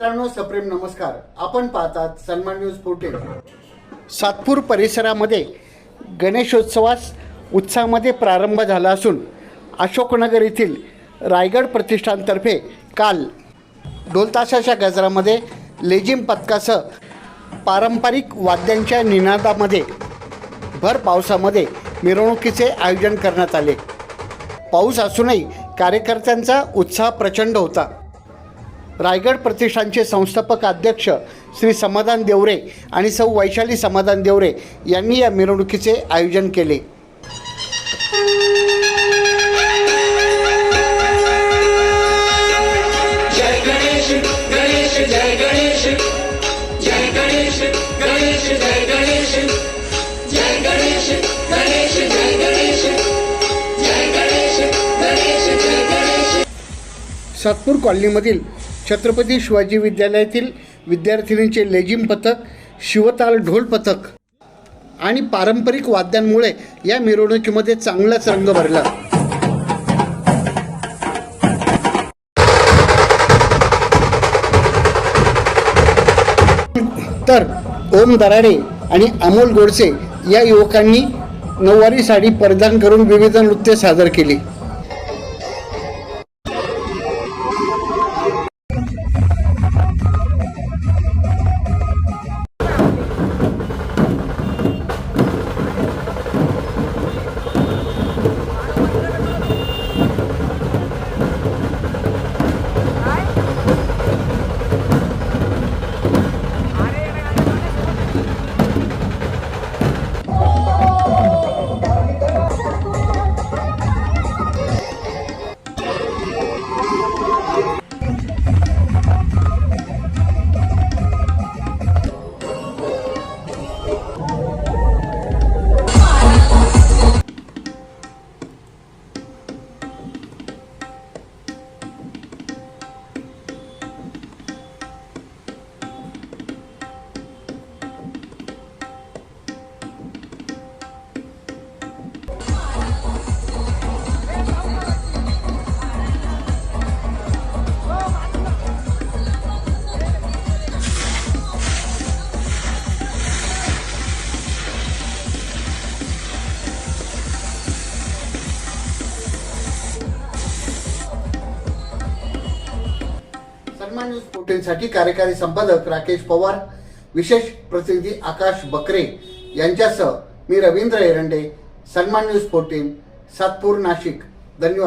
मित्रांनो सप्रेम नमस्कार. आपण पाहतात सन्मान न्यूज फोर्टीन. सातपूर परिसरामध्ये गणेशोत्सवास उत्साहामध्ये प्रारंभ झाला असून अशोकनगर येथील रायगड प्रतिष्ठानतर्फे काल ढोलताशाच्या गजरामध्ये लेझिम पथकासह पारंपरिक वाद्यांच्या निनादामध्ये भर पावसामध्ये मिरवणुकीचे आयोजन करण्यात आले. पाऊस असूनही कार्यकर्त्यांचा उत्साह प्रचंड होता. रायगड प्रतिष्ठानचे संस्थापक अध्यक्ष श्री समाधान देवरे आणि सौ वैशाली समाधान देवरे यांनी या मिरवणुकीचे आयोजन केले. सातपूर कॉलनीमधील छत्रपती शिवाजी विद्यालयातील विद्यार्थिनींचे लेझिम पथक शिवताल ढोल पथक आणि पारंपरिक वाद्यांमुळे या मिरवणुकीमध्ये चांगलाच रंग भरला. तर ओम दराडे आणि अमोल गोडसे या युवकांनी नऊवारी साडी परिधान करून विविध नृत्य सादर केली. सन्मान न्यूज पोर्टलसाठी कार्यकारी संपादक राकेश पवार विशेष प्रतिनिधी आकाश बकरे यांच्यासह मी रवींद्र एरंडे सन्मान न्यूज पोर्टल सातपूर नाशिक. धन्यवाद.